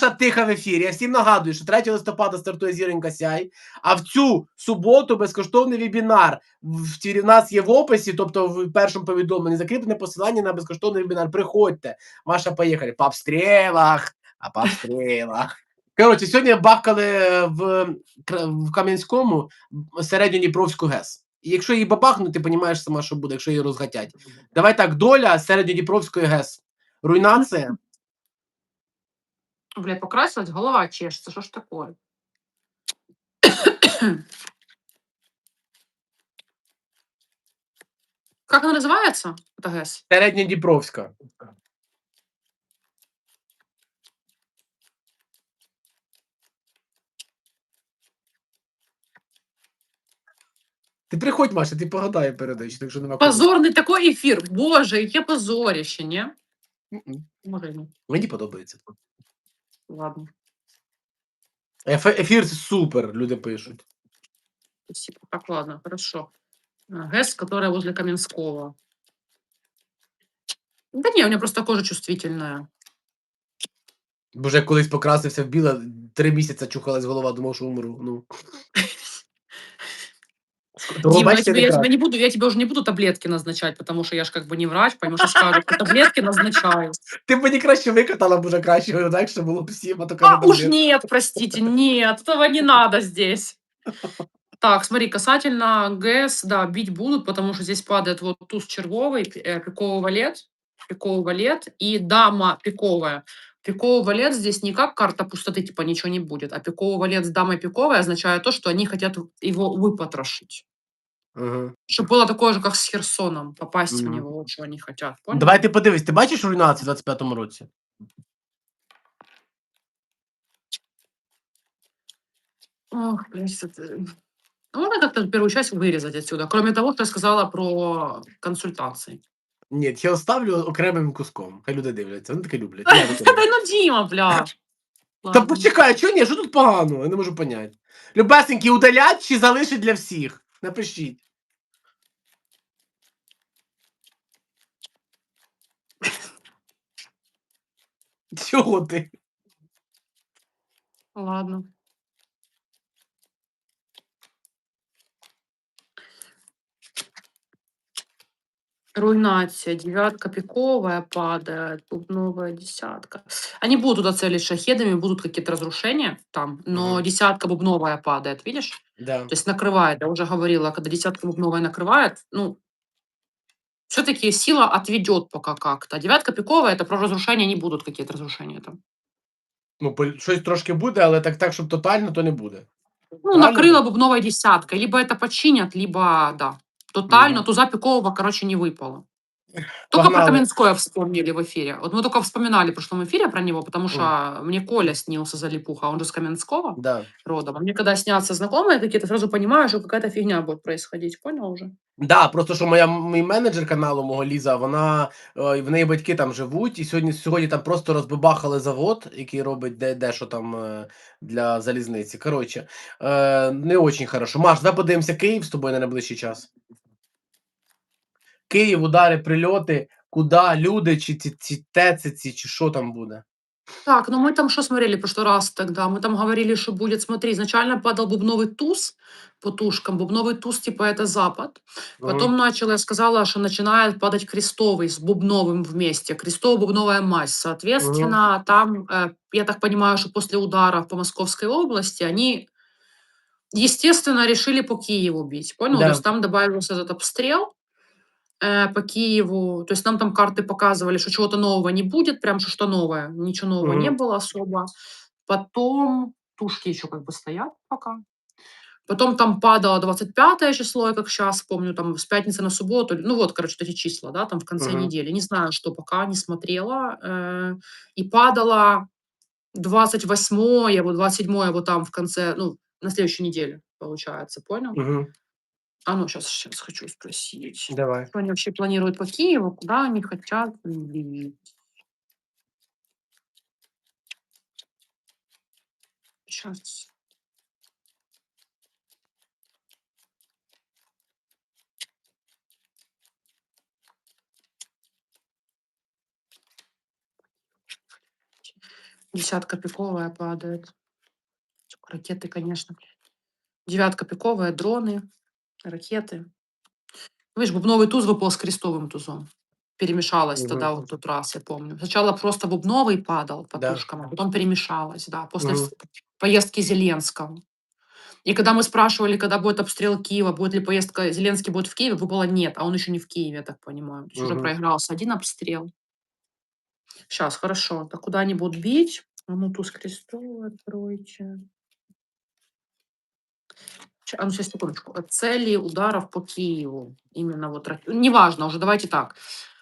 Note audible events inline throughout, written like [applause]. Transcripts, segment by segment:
тиха в ефірі. Я всім нагадую, що 3 листопада стартує зіронька сяй, а в цю суботу безкоштовний вебінар. В, нас є в описі, тобто в першому повідомленні закріплене посилання на безкоштовний вебінар. Приходьте. Маша, поїхали. По обстрілах, а по обстрілах. Коротше, сьогодні бахкали в, в Кам'янському середньодніпровську ГЕС. І якщо її бабахнути, ти розумієш сама, що буде, якщо її розгатять. Давай так, доля середньодніпровської ГЕС. Руйнація. Блядь, покрасилась, голова чешется. Что ж такое? Как она называется? Это ГЭС. Середньодніпровська. Ти приходь, Маша, ти погадай передачі, так що нема кого. Позорный такой эфир. Боже, яке позорище, не? Мгм. Може, ні. Мені подобається. Ладно. Еф- Ефір супер, люди пишуть. Спасибо. Так, ладно, хорошо. А, ГЭС, которая возле Каменского. Да не, у меня просто кожа чувствительная. Боже, я колись покрасився в біле, три місяці чухалась голова, думав, що умру. Ну. [laughs] Того, Дима, я бачите, тебе, не я краш. тебе не буду, я тебе уже не буду таблетки назначать, потому что я ж как бы не врач, поймешь, что скажут, что таблетки назначаю. Ти б мені краще викатала, б уже краще, інакше було б всім, а то А, каже, уж нет, простите, нет, этого не надо здесь. Так, смотри, касательно ГЭС, да, бить будут, потому что здесь падает вот туз червовый, пи- э, пиковый валет, пиковый валет и дама пиковая. Пиковый валет здесь не как карта пустоты, типа ничего не будет, а пиковый валет с дамой пиковой означает то, что они хотят его выпотрошить. Ага. Чтобы было такое же, как с Херсоном, попасть в Мгм. него, что они хотят. Понял? Давай ти подивись, ти бачиш руйнацію в 25-му році? Ох, блядь, это- Ну, Можно как-то первую часть вырезать отсюда, кроме того, что я сказала про консультации. Ні, я оставлю окремим куском. Хай люди дивляться, вони таке люблять. Я Да ну, Дима, бля. Та почекай, чого ні? Що тут погано? Я не можу поняти. Любесенькі, удалять чи залишить для всіх? Напишіть. [laughs] Чого ти? Ладно. Руйнация, девятка пиковая падает, бубновая десятка. Они будут туда целить шахедами, будут какие-то разрушения там, но Мгм. десятка бубновая падает, видишь? Да. То есть накрывает, я уже говорила, когда десятка бубновая накрывает, ну, все-таки сила отведет пока как-то. А девятка пиковая, это про разрушения, не будут какие-то разрушения там. Ну, пол- щось трошки буде, але так, так, щоб тотально, то не буде. Ну, Правильно накрыла было? бубновой десяткой. Либо это починят, либо, да. Тотально, туза пикового, короче, не выпало. Только Погнали. про Каменское вспомнили в эфире. Вот мы только вспоминали в прошлом эфире про него, потому что мне Коля снился за липуха, он же с Каменского Да. родом. А мне когда снятся знакомые какие-то, сразу понимаю, что какая-то фигня будет происходить. Понял уже? Да, просто що моя мій менеджер каналу мого Ліза, вона е, в неї батьки там живуть, і сьогодні сьогодні там просто розбабахали завод, який робить де, де що там е, для залізниці. Коротше, е, не очень хорошо. Маш, давай подивимося Київ з тобою на найближчий час. Київ, удари, прильоти, куди люди, чи ці, ці тецеці, чи що там буде. Так, ну мы там что смотрели в прошлый раз тогда? Мы там говорили, что будет, смотри, изначально падал бубновый туз по тушкам. Бубновый туз, типа, это запад. Потом начала, я сказала, что начинает падать крестовый с бубновым вместе, крестово-бубновая мазь. Соответственно, там, э, я так понимаю, что после удара по Московской области они, естественно, решили по Киеву бить. Понял? Да. То есть там добавился этот обстрел Э, по Киеву. То есть нам там карты показывали, что чего-то нового не будет, прям что что новое. Ничего нового не Мгм. было особо. Потом тушки еще как бы стоят пока. Потом там падало 25 число, я как сейчас помню, там с пятницы на субботу. Ну вот, короче, вот эти числа, да, там в конце Мгм. недели. Не знаю, что пока, не смотрела. Э, и падало 28 вот 27 вот там в конце, ну, на следующей неделе, получается, понял? Угу. А ну, сейчас, сейчас хочу спросить. Давай. Что они вообще планируют по Киеву, куда они хотят? Сейчас. Десятка пиковая падает. Ракеты, конечно. Девятка пиковая, дроны, ракеты. Видишь, бубновый туз выпал с крестовым тузом. Перемешалось Мгм. тогда вот тот раз, я помню. Сначала просто бубновый падал по Да. тушкам, а потом перемешалось, да, после Мгм. с- поездки Зеленского. И когда мы спрашивали, когда будет обстрел Киева, будет ли поездка, Зеленский будет в Киеве, выпало нет, а он еще не в Киеве, я так понимаю. То есть уже Мгм. проигрался один обстрел. Сейчас, хорошо. Так куда они будут бить? А ну, туз крестовый откройте. А ну, сейчас, секундочку. Э, Цели ударов по Киеву. Именно вот... Неважно уже, давайте так.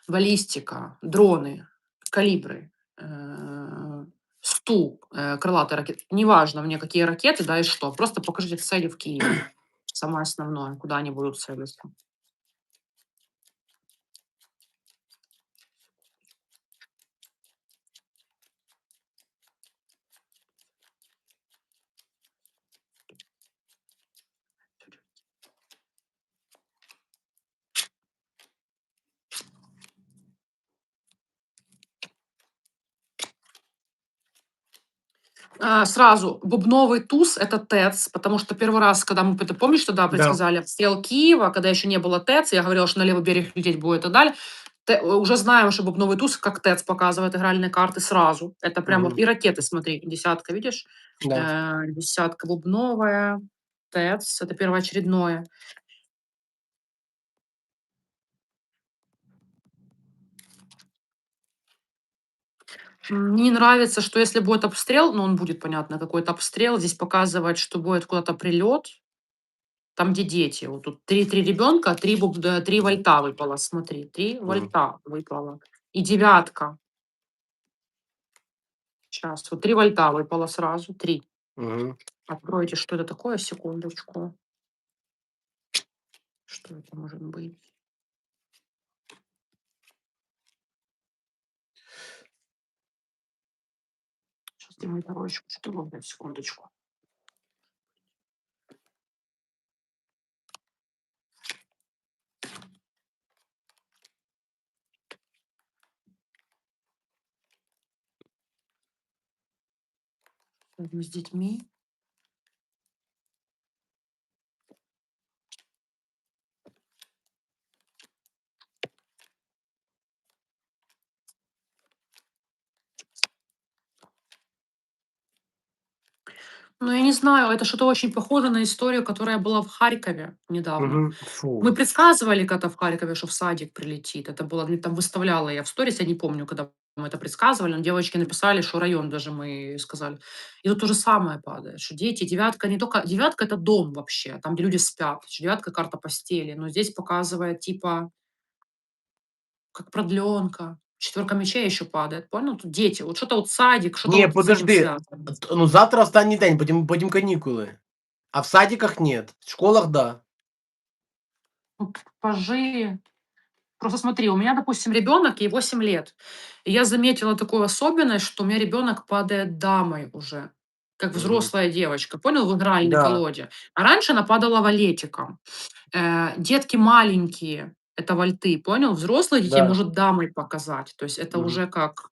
Баллистика, дроны, калибры, э, сту, э, крылатые ракеты. Неважно мне, какие ракеты, да, и что. Просто покажите цели в Киеве. Самое основное, куда они будут целиться. Сразу, бубновый туз– это ТЭЦ, потому что первый раз, когда мы, ты помнишь, тогда предсказали обстрел Киева, когда еще не было ТЭЦ, я говорила, что на левый берег лететь будет и так далее. Т- уже знаем, что бубновый туз, как ТЭЦ показывает игральные карты сразу. Это прям вот Мгм. и ракеты, смотри, десятка, видишь? Да. Э, десятка бубновая, ТЭЦ, это первоочередное. Мне не нравится, что если будет обстрел, ну, он будет, понятно, какой-то обстрел, здесь показывает, что будет куда-то прилет, там, где дети. Вот тут три, три ребенка, три, буб- да, три вольта выпало, смотри, три Мгм. вольта выпало. И девятка. Сейчас, вот три вольта выпало сразу, три. Мгм. Откройте, что это такое, секундочку. Что это может быть? Стимуль дорожечку, что ровно, секундочку. Поэтому с детьми Ну, я не знаю, это что-то очень похоже на историю, которая была в Харькове недавно. Мгм. Фу. Мы предсказывали когда в Харькове, что в садик прилетит. Это было, ну, там выставляла я в сторис, я не помню, когда мы это предсказывали, но девочки написали, что район даже мы сказали. И тут то же самое падает, что дети, девятка не только... Девятка – это дом вообще, там, где люди спят. Что Девятка – карта постели. Но здесь показывает, типа, как продленка. Четверка мечей еще падает, понял? Тут дети, вот что-то вот садик, что-то Не, вот с этим подожди. связано. Т- Ну, завтра останній день, потім, потім канікули. А в садиках нет. В школах да. Ну, пажи. Просто смотри, у меня, допустим, ребенок, ей 8 лет. И я заметила такую особенность, что у меня ребенок падает дамой уже, как Мгм. взрослая девочка, понял, в игральной Да. колоде. А раньше она падала валетиком. Э, детки маленькие, это вальты, понял? Взрослых детей Да. может дамой показать. То есть это Мгм. уже как...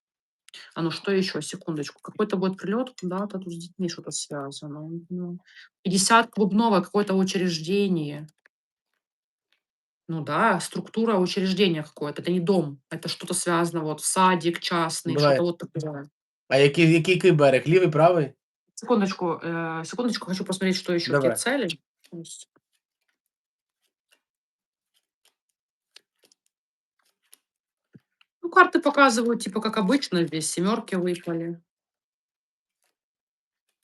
А ну что еще? Секундочку. Какой-то будет прилет куда-то, тут с детьми что-то связано. Ну, 50 клубного какое-то учреждение. Ну да, структура учреждения какое-то. Это не дом, это что-то связано, вот садик частный, Бывает. что-то вот такое. А який, який який берег? Лівий, правий? Секундочку, э, секундочку, хочу посмотреть, что еще, Давай. какие цели. То есть- Ну, карты показывают, типа, как обычно, здесь семерки выпали.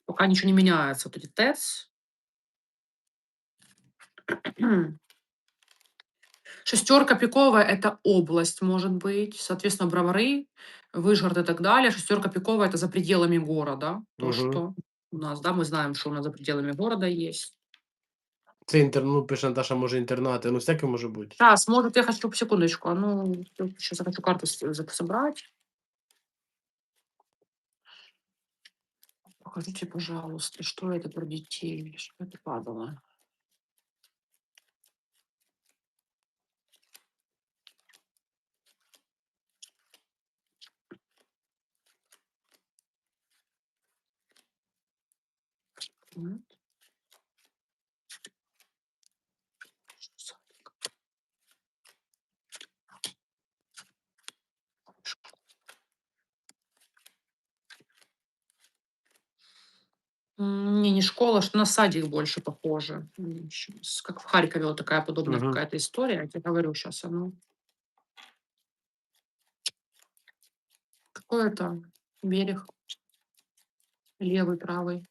Пока ничего не меняется. Вот эти ТЭЦ. [clears throat] Шестерка пиковая– это область, может быть. Соответственно, бровары, Выжгород и так далее. Шестерка пиковая– это за пределами города. То, Мгм. что у нас, да, мы знаем, что у нас за пределами города есть. Це інтер... ну, пише Наташа, може інтернати. Ну, всяке може бути. Сейчас, может, я хочу, секундочку, а ну, сейчас я хочу карту с- за- собрать. Покажите, пожалуйста, что это про детей, что это падало. Нет. М, Не, не школа, что на садик больше похоже. М, Как в Харькове вот такая подобная Мгм. какая-то история. Я тебе говорю сейчас, оно. Какой это берег? Левый, правый.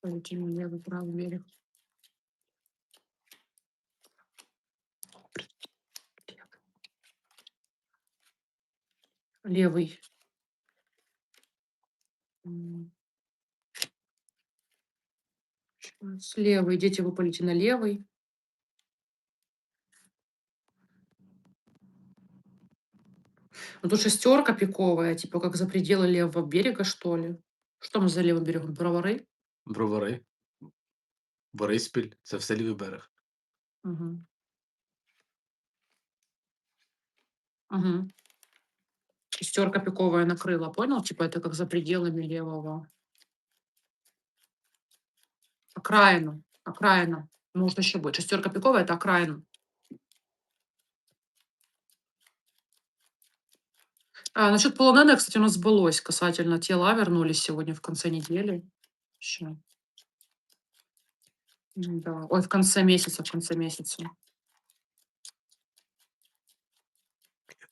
Полетим левый, правый берег. Левый. М. Щас, Левый. Дети, вы полите на левый. Ну тут шестерка пиковая, типа как за пределы левого берега, что ли. Что мы за левым берегом? Бровари? Бровари. Бориспіль. Це все лівий берег. Угу. Угу. Шестерка пиковая накрыла, понял? Типа это как за пределами левого. Окраина. Окраина. Может еще быть. Шестерка пиковая это окраина. А, насчет полонены, кстати, у нас сбылось касательно тела вернулись сегодня в конце недели. Еще. Да. Ой, в конце месяца, в конце месяца.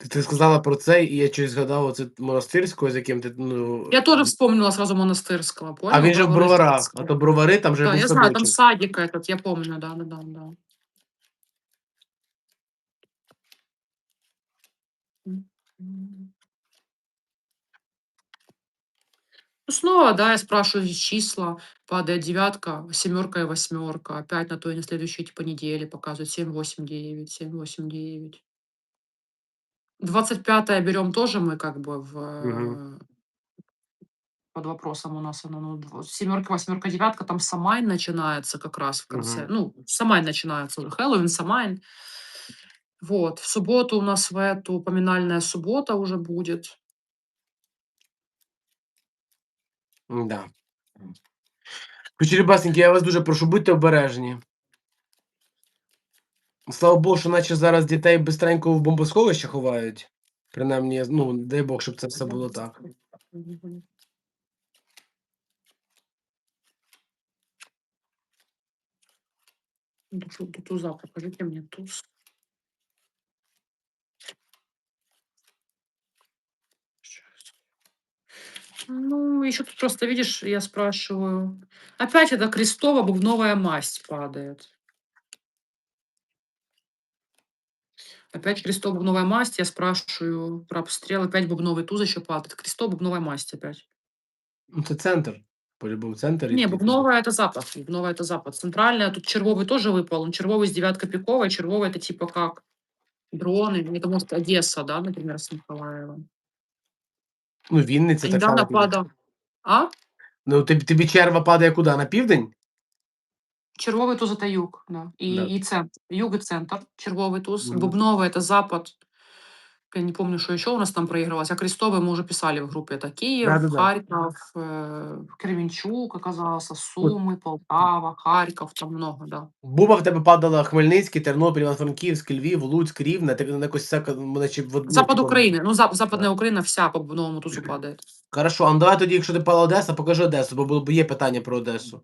Ти, ти сказала про це, і я щось згадав оце монастирського, з яким ти. Ну, Я тоже вспомнила сразу монастырского, понял? а він же в Бровари броварах, а Стецкого. то бровари там же Да, був я знаю, там садочок. садик этот, я помню, да, да, да, да. М, м. Ну, снова, да, я спрашиваю здесь числа, падает девятка, семерка и восьмерка, опять на той и на следующей типа недели показывают 7, 8, 9, 7, 8, 9. 25 берем тоже мы как бы в, Мгм. э, под вопросом у нас оно, ну, дво- семерка, восьмерка, девятка, там Самайн начинается как раз в конце. Мгм. Ну, Самайн начинается уже, Хэллоуин, Самайн. Вот, в субботу у нас в эту поминальная суббота уже будет. Да. Кучерібасненькі, я вас дуже прошу, будьте обережні. Слава Богу, що наче зараз дітей бистренько в бомбосховище ховають. Принаймні, ну, дай Бог, щоб це все було так. Туза, покажите мне туз. Ну, еще тут просто, видишь, я спрашиваю. Опять это крестова бубновая масть падает. Опять крестова бубновая масть, я спрашиваю про обстрел, опять бубновый туз еще падает. Крестова бубновая масть опять. Ну, це центр. Полюбив центр. Не, який- бубновая это запад. Бубновая это запад. Центральная, тут червовый тоже выпал. Он червовый с девятка пиковой. Червовый это типа как дроны. Это может Одесса, да, например, с Николаевым. Ну, Вінниця А так недавно само. піде. падал. А? Ну, тобі, тобі черва падає куди? На південь? Червовый туз это юг, да. И, Да. и центр. Юг и центр. Червовый туз. Мгм. Бубновый это запад. Я не помню, что еще у нас там проигрывалось. А крестовый мы уже писали в группе. Это Киев, Да-да-да. Харьков, э, Кременчук оказался, Сумы, Полтава, Харьков. Там много, да. Буба в тебе падала Хмельницький, Тернопіль, Івано-Франківськ, Львів, Луцьк, Рівне, так на якось всяка, наче в одну, Запад типу, Украины. Ну, зап- западная Украина вся по бубновому тузу падает. Хорошо, а ну давай тоді, якщо ти пала Одеса, покажи Одесу, бо було б є питання про Одесу.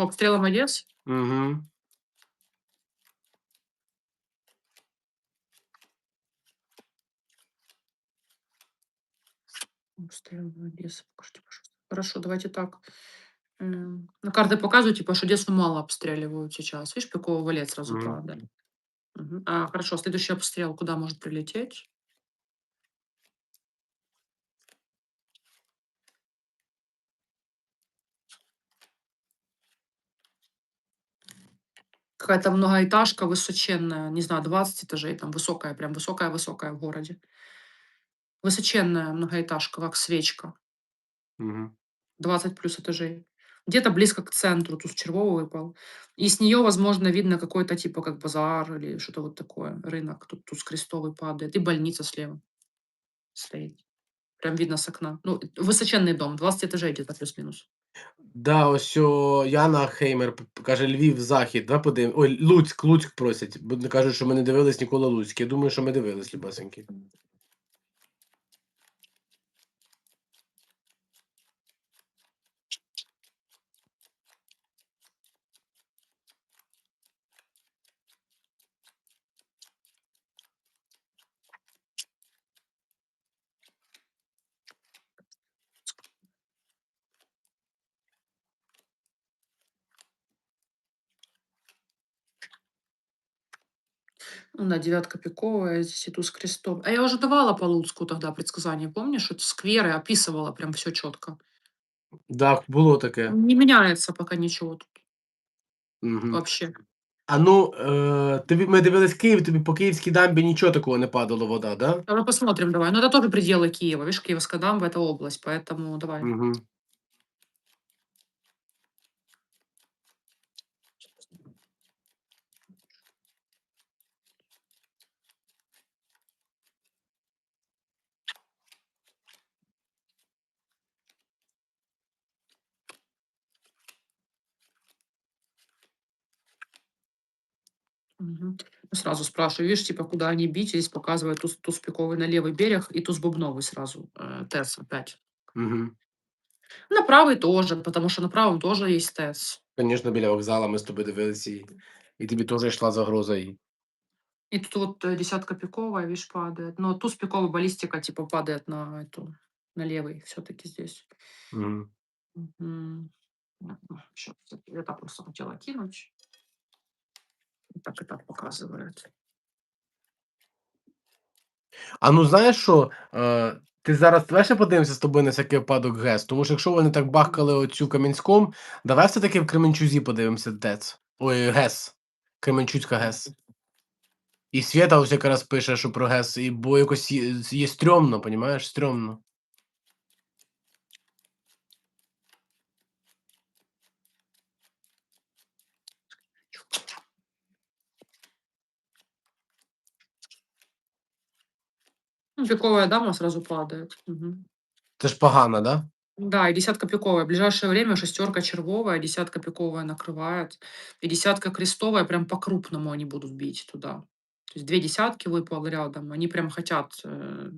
По обстрелам Одессы? Угу. Обстрелы Одессы. Покажите, пожалуйста. Хорошо, давайте так. М, На карты показывают, типа, что Одессу мало обстреливают сейчас. Видишь, пиковый валет сразу Мгм. падали. Мгм. А, хорошо, следующий обстрел куда может прилететь? Какая-то многоэтажка высоченная, не знаю, 20 этажей, там высокая, прям высокая-высокая в городе. Высоченная многоэтажка, как свечка. Угу. 20 плюс этажей. Где-то близко к центру, тут червовый выпал. И с нее, возможно, видно какой-то типа как базар или что-то вот такое, рынок. Тут, тут с крестовый падает. И больница слева стоит. Прям видно с окна. Ну, высоченный дом, 20 этажей где-то плюс-минус. Да, ось що Яна Хеймер каже Львів, Захід. Давай подивимо. Ой, Луцьк, Луцьк просять. Бо кажуть, що ми не дивились ніколи Луцьк. Я думаю, що ми дивились, любесенькі. Ну да, девятка пиковая, здесь и туз крестов. А я уже давала по Луцку тогда предсказание, помнишь? Вот скверы описывала прям все четко. Так, було таке. Не меняется пока ничего тут Угу. вообще. А ну, е, тобі, ми дивились Київ, тобі по київській дамбі нічого такого не падало вода, да? Давай посмотрим, давай. Ну, это тоже пределы Киева. Видишь, Киевская дамба – это область, поэтому давай. Угу. Мгм. Ну, Сразу спрашиваю, видишь, типа, куда они бить, здесь показывает туз, туз пиковый на левый берег и туз бубновый сразу, э, ТЭС опять. Угу. На правый тоже, потому что на правом тоже есть ТЭС. Звісно, біля вокзалу ми з тобою дивилися, і, і тобі теж йшла загроза. І... И тут вот э, десятка пиковая, видишь, падает. Но туз пиковый баллистика, типа, падает на эту, на левый все-таки здесь. Угу. Мгм. Сейчас, я так просто хотела кинуть. Так и так показывает. А ну знаєш що? Е, ти зараз давай подивимося з тобою на всякий випадок ГЕС, тому що якщо вони так бахкали оцю Кам'янськом, давай все-таки в Кременчузі подивимося ТЕЦ. Ой, ГЕС. Кременчуцька ГЕС. І Свята ось якраз пише, що про ГЕС, і бо якось є, є стрьомно, понімаєш? Стрьомно. Пиковая дама сразу падает. Мгм. Це ж погано, да? Да, и десятка пиковая. В ближайшее время шестерка червовая, десятка пиковая накрывает. И десятка крестовая прям по-крупному они будут бить туда. То есть две десятки выпало рядом. Они прям хотят... э,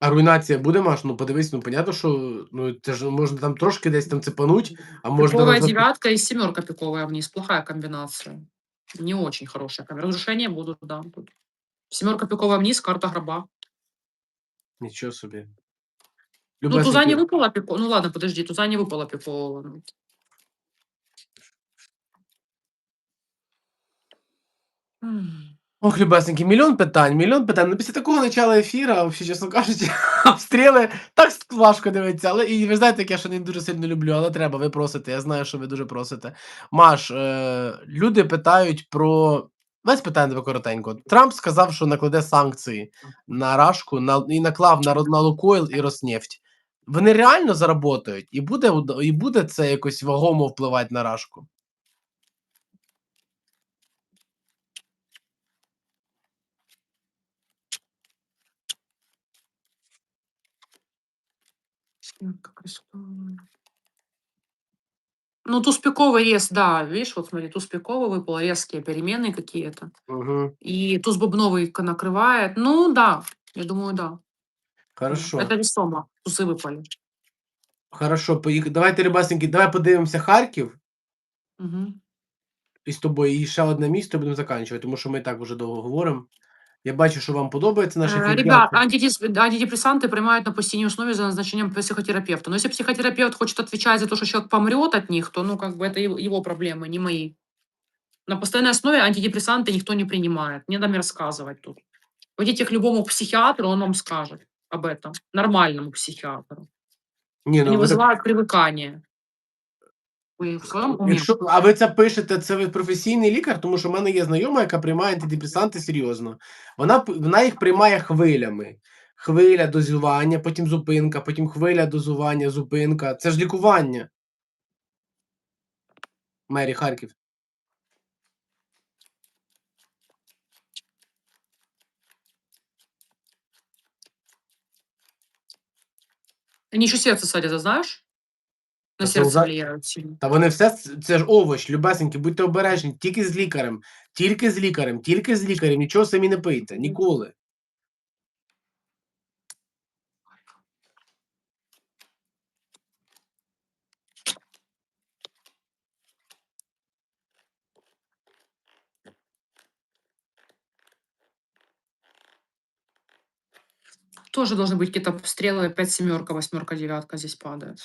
А руйнація буде, Маш? Ну подивись, ну понятно, що ну це ж можна там трошки десь там цепануть, а можна. Пиковая девятка и семерка пиковая вниз. Плохая комбинация. Не очень хорошая комбинация. Разрушения будут, да. Семерка пиковая вниз, карта гроба. Нічого собі. Ну, туза не Любесенькі, выпала пико. Ну ладно, подожди, туза не выпала пикового. ну. Ох, любесенький, мільйон питань, мільйон питань. Ну, після такого начала ефіра, взагалі, чесно кажучи, [laughs] обстріли так важко дивитися. Але і ви знаєте, як я що не дуже сильно люблю, але треба, ви просите. Я знаю, що ви дуже просите. Маш, е, люди питають про. Весь питання тебе коротенько. Трамп сказав, що накладе санкції на Рашку на, і наклав на, на Лукойл і Роснефть. Вони реально заработають, і буде, і буде це якось вагомо впливати на Рашку. Крестовая. Ну, туз пиковый рез, да, видишь, вот смотри, туз пиковый выпал, резкие перемены какие-то. Угу. И туз бубновый к- накрывает. Ну, да, я думаю, да. Да. Хорошо. Это весомо. Тузы выпали. Хорошо, поїхали. Давайте, рибасеньки, давай подивимося Харків Мгм. і з тобою, і ще одне місто будемо закінчувати, тому що ми і так вже довго говоримо. Я бачу, що вам подобається наш Э, ефір. Ребят, Дякую. антидис- антидепрессанты принимают на постоянной основе за назначением психотерапевта. Но если психотерапевт хочет отвечать за то, что человек помрет от них, то, ну, как бы это его, его проблемы, не мои. На постоянной основе антидепрессанты никто не принимает. Не надо мне рассказывать тут. Пойдите к любому психиатру, он вам скажет об этом. Нормальному психиатру. Ні, Они ну, ви так- вызывают привыкание. Якщо, а ви це пишете, це ви професійний лікар, тому що в мене є знайома, яка приймає антидепресанти серйозно. Вона, вона їх приймає хвилями. Хвиля дозування, потім зупинка, потім хвиля дозування, зупинка. Це ж лікування. Мері Харків. Они еще сердце садят, знаешь? На Это сердце уза- влияют сильно. Та вони все с- це ж овоч, любесенькі, будьте обережні, тільки з лікарем, тільки з лікарем, тільки з лікарем, нічого самі не пийте, ніколи. Тоже должны быть какие-то стрелы, опять семерка, восьмерка, девятка здесь падает.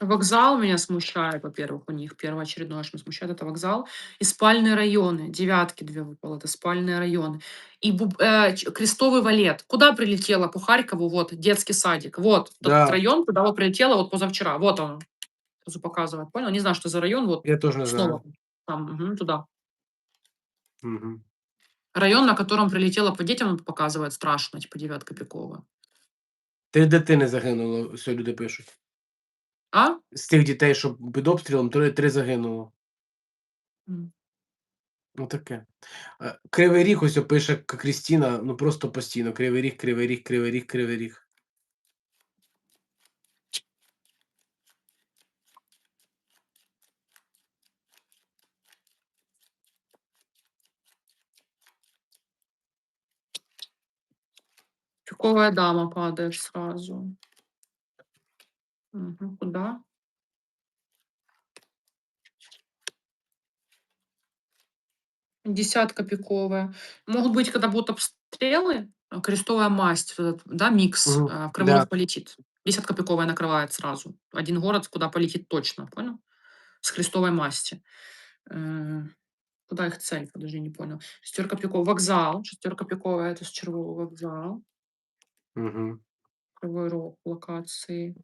Вокзал меня смущает, во-первых, у них первоочередное, что меня смущает, это вокзал. И спальные районы, девятки две выпало, это спальные районы. И буб- э, крестовый валет. Куда прилетела по Харькову? Вот, детский садик. Вот, тот Да. район, куда вот прилетела вот позавчера. Вот он. Сразу показывает, понял? Не знаю, что за район, вот Я теж не снова знаю. Там, мгм, туда. Угу. Район, на котором прилетела по детям, он показывает страшно, типа девятка пикова. Три дитини загинуло, все люди пишуть. А? З тих дітей, що під обстрілом, три, три загинуло. М. Ну таке. Е, Кривий ріг ось пише К- Крістіна, ну просто постійно. Кривий ріг, кривий ріг, кривий ріг, кривий ріг. Пиковая дама падает сразу. Мгм, Куда? Десятка пиковая. Могут быть, когда будут обстрелы, э, крестовая масть, вот этот, да, микс Мгм, э, в Кривой да. Рог полетит. Десятка пиковая накрывает сразу. Один город, куда полетит точно, понял? С крестовой масти. Э, Куда их цель? Подожди, не понял. Шестерка пиковая. Вокзал. Шестерка пиковая, это с червового вокзал. Угу. Кривой Рог локации.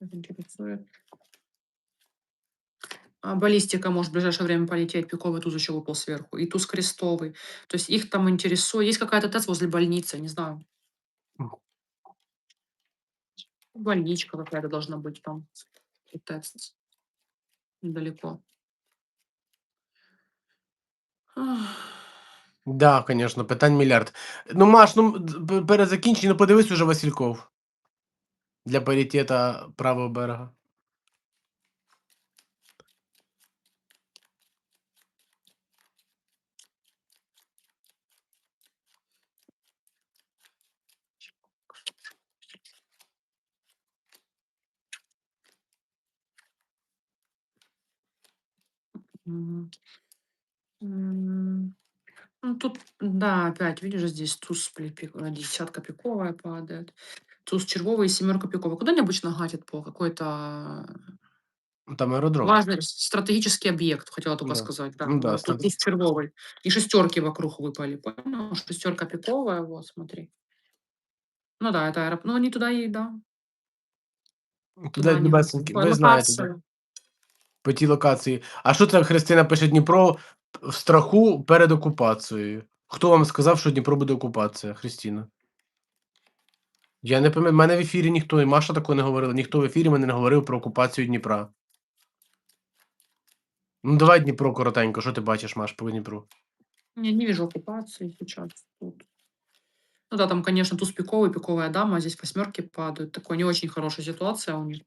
Их интересует. А баллистика может в ближайшее время полететь, пиковый туз еще выпал сверху, и туз крестовый. То есть их там интересует. Есть какая-то ТЭЦ возле больницы, не знаю. Больничка какая-то должна быть там. и ТЭЦ. Недалеко. Ах. Да, звісно, питань мільярд. Ну, Маш, ну п- перед закінченням, ну подивись уже Васильков. Для паритета правого берега. Мгм. М, Ну, тут, да, опять, видишь, здесь туз пли- пик- э, десятка пиковая падает. Туз червовый и семерка пиковая. Куда они обычно гатят по какой-то Ну, Там аеродром. Важный с- стратегический объект, хотела только Да. сказать. Да, Ну да, вот тут стратег- туз червовый. И шестерки вокруг выпали, понял? Шестерка пиковая, вот, смотри. Ну да, это аэроп... Ну, они туда и, да. Туди Туда они любесенькі. по Ви знаєте, да? локации. по тій локації. А що це Христина пише Дніпро в страху перед окупацією? Хто вам сказав, що Дніпро буде окупація, Христина? Я не пам'ятаю, в мене в ефірі ніхто, і Маша такого не говорила, ніхто в ефірі мене не говорив про окупацію Дніпра. Ну, давай Дніпро коротенько, що ти бачиш, Маш, по Дніпру? Я не вижу оккупации сейчас тут. Ну да, там, конечно, туз пиковый, пиковая дама, а здесь восьмерки падают. Такой не очень хорошая ситуация у них.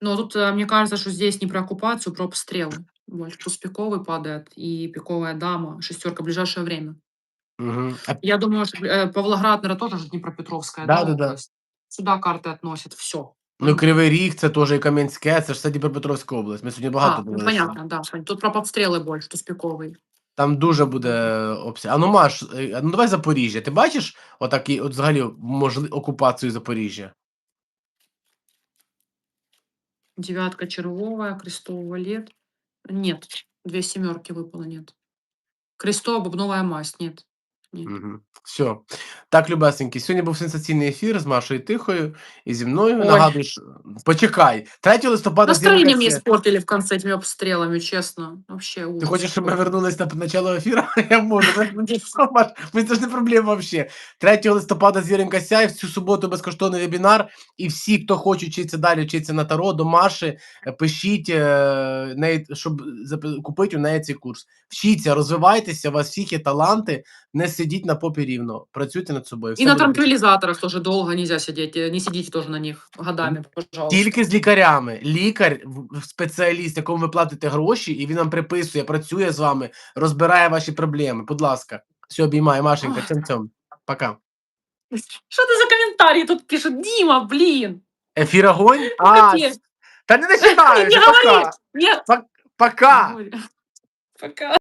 Но тут, э, мне кажется, что здесь не про оккупацию, про обстрелы. Больше туз пиковый падает и пиковая дама, шестерка в ближайшее время. Угу. А, Я думаю, что э, Павлоград, наверное, тоже же Днепропетровская, да, Да-да-да. область? Сюда карты относят, все. ну, Кривий Ріг, це теж і Кам'янське, це ж все Дніпропетровська область. Ми сьогодні багато А, ну, були. понятно, да. понятно. Тут про обстрелы больше, туз пиковый. Там дуже буде обсяг. А ну Маш, е, а ну давай Запоріжжя. Ти бачиш отакий, от взагалі можли окупацію Запоріжжя? Девятка червовая, крестовый валет. Нет, две семерки выпало, нет. Крестовая бубновая масть, нет. Угу. Все. Так, любесенькі, сьогодні був сенсаційний ефір з Машою Тихою і зі мною. Ой. Нагадую, що... почекай. 3 листопада Настроение мне испортили в конце этими обстрелами, честно. Вообще ужас. Ти хочеш, щоб ми какой. вернулись на начало ефіру? [laughs] Я можу. Маш, Ми це ж не проблема взагалі. 3 листопада Зіринка Сяй, в цю суботу безкоштовний вебінар. І всі, хто хоче вчитися далі, вчитися на таро, до Маші, е, пишіть, е, неї, щоб запи- купити у неї цей курс. Вчіться, розвивайтеся, у вас всіх є таланти, не сидіть на попі рівно, працюйте над собою. Все на буде транквилизаторах тоже долго нельзя сидеть. э, Не сидите тоже на них годами, пожалуйста. Тільки з лікарями. Лікар, в- спеціаліст, якому ви платите гроші, і він вам приписує, працює з вами, розбирає ваші проблеми. Будь ласка, все, обіймаю, Машенька, Ой. цьом цьом. Пока. Что это за комментарии тут пишут? Дима, блин. Ефір огонь? А, Какие? та не починаєш, Не пока. говори. Нет. Пока. Пока.